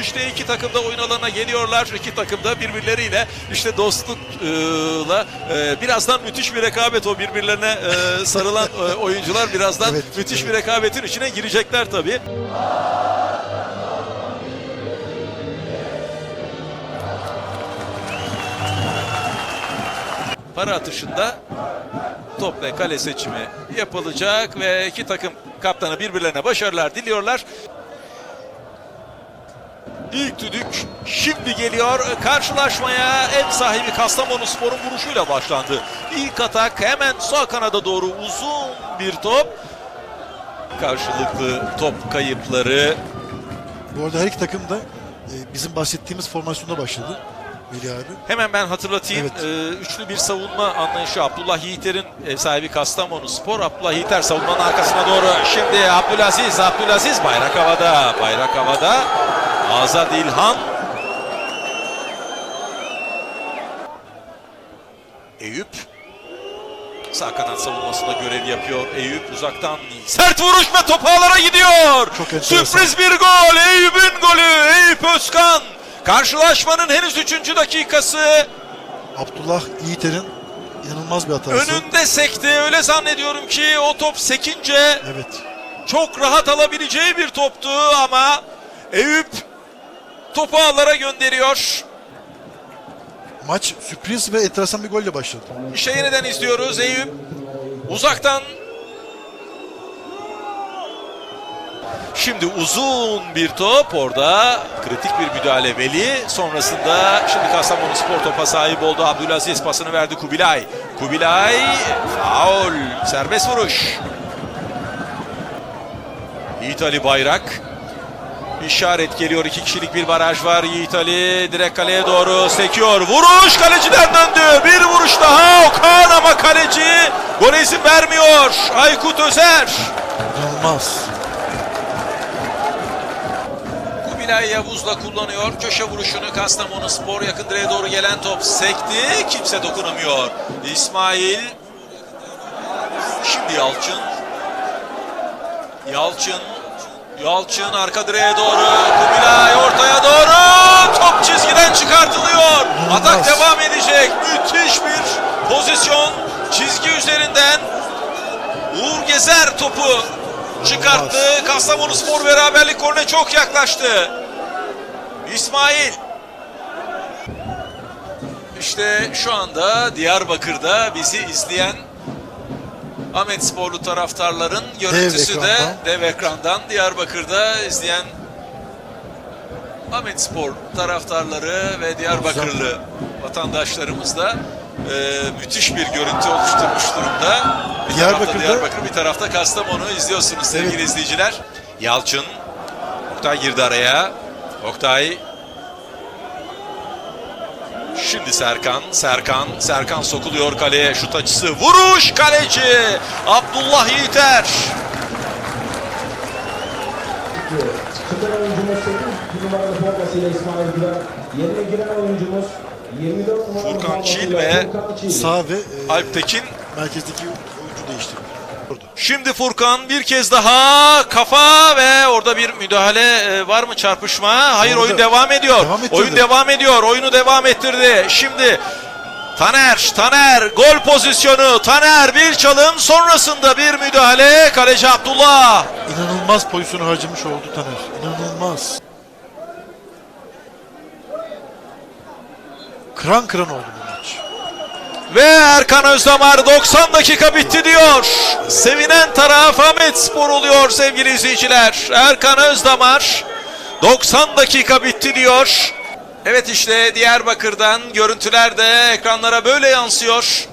İşte iki takım da oyun alanına geliyorlar. İki takım da birbirleriyle işte dostlukla e, birazdan müthiş bir rekabet o birbirlerine e, sarılan e, oyuncular birazdan Evet, müthiş evet. bir rekabetin içine girecekler tabii. Para atışında top ve kale seçimi yapılacak ve iki takım kaptanı birbirlerine başarılar diliyorlar. İlk düdük şimdi geliyor. Karşılaşmaya ev sahibi Kastamonu Spor'un vuruşuyla başlandı. İlk atak hemen sağ kanada doğru uzun bir top. Karşılıklı top kayıpları. Bu arada her iki takım da e, bizim bahsettiğimiz formasyonda başladı. Melih abi. Hemen ben hatırlatayım. Evet. Ee, üçlü bir savunma anlayışı Abdullah Yiğiter'in ev sahibi Kastamonu Spor. Abdullah Yiğiter savunmanın arkasına doğru. Şimdi Abdülaziz, Abdülaziz bayrak havada. Bayrak havada. Azad İlhan. Eyüp. Sağ kanat savunmasında görev yapıyor. Eyüp uzaktan sert vuruş ve top ağlara gidiyor. Çok. Sürpriz bir gol. Eyüp'ün golü. Eyüp Özkan. Karşılaşmanın henüz 3. dakikası. Abdullah Yiğiter'in inanılmaz bir hatası. Önünde sekti. Öyle zannediyorum ki o top sekince Evet. çok rahat alabileceği bir toptu ama Eyüp topu ağlara gönderiyor. Maç sürpriz ve enteresan bir golle başladı. İşte yeniden izliyoruz Eyüp. Uzaktan Şimdi uzun bir top orada kritik bir müdahale Veli. Sonrasında şimdi Kastamonu Spor topa sahip oldu. Abdülaziz pasını verdi Kubilay. Kubilay faul serbest vuruş. Yiğit Ali Bayrak. İşaret geliyor. iki kişilik bir baraj var. Yiğit Ali direkt kaleye doğru sekiyor. Vuruş kaleciden döndü. Bir vuruş daha. Okan ama kaleci gole izin vermiyor. Aykut Özer. İnanılmaz. Kubilay Yavuz'la kullanıyor. Köşe vuruşunu Kastamonu Spor yakın direğe doğru gelen top sekti. Kimse dokunamıyor. İsmail. Şimdi Yalçın. Yalçın. Yalçın arka direğe doğru. Kubilay ortaya doğru. Top çizgiden çıkartılıyor. Atak devam edecek. Müthiş bir pozisyon. Çizgi üzerinden Uğur Gezer topu çıkarttı. Kastamonu Spor beraberlik golüne çok yaklaştı. İsmail. İşte şu anda Diyarbakır'da bizi izleyen Ahmet Sporlu taraftarların görüntüsü de ekrandan. dev ekrandan Diyarbakır'da izleyen Ahmet Spor taraftarları ve Diyarbakırlı vatandaşlarımız da e, müthiş bir görüntü oluşturmuş durumda. Bir tarafta Diyarbakır'da- Diyarbakır, bir tarafta Kastamonu izliyorsunuz sevgili Evet. izleyiciler. Yalçın, Oktay girdi araya. Oktay Şimdi Serkan, Serkan, Serkan sokuluyor kaleye. Şut açısı, vuruş kaleci. Abdullah Yiğiter. Çıkan oyuncumuz 8 numaralı formasıyla İsmail Güler. Yerine giren oyuncumuz 24 numaralı Furkan Çil ve. Sağ ve e, Alp Tekin. merkezdeki oyuncu değiştirdi. Şimdi Furkan bir kez daha kafa ve orada bir müdahale e, var mı çarpışma? Hayır Orada. oyun devam ediyor. Devam ettirdi. oyun devam ediyor. Oyunu devam ettirdi. Şimdi Taner, Taner gol pozisyonu. Taner bir çalım sonrasında bir müdahale. Kaleci Abdullah. İnanılmaz pozisyonu harcamış oldu Taner. İnanılmaz. Kıran kıran oldu. Ve Erkan Özdamar 90 dakika bitti diyor. Sevinen taraf Ahmet Spor oluyor sevgili izleyiciler. Erkan Özdamar 90 dakika bitti diyor. Evet işte Diyarbakır'dan görüntüler de ekranlara böyle yansıyor.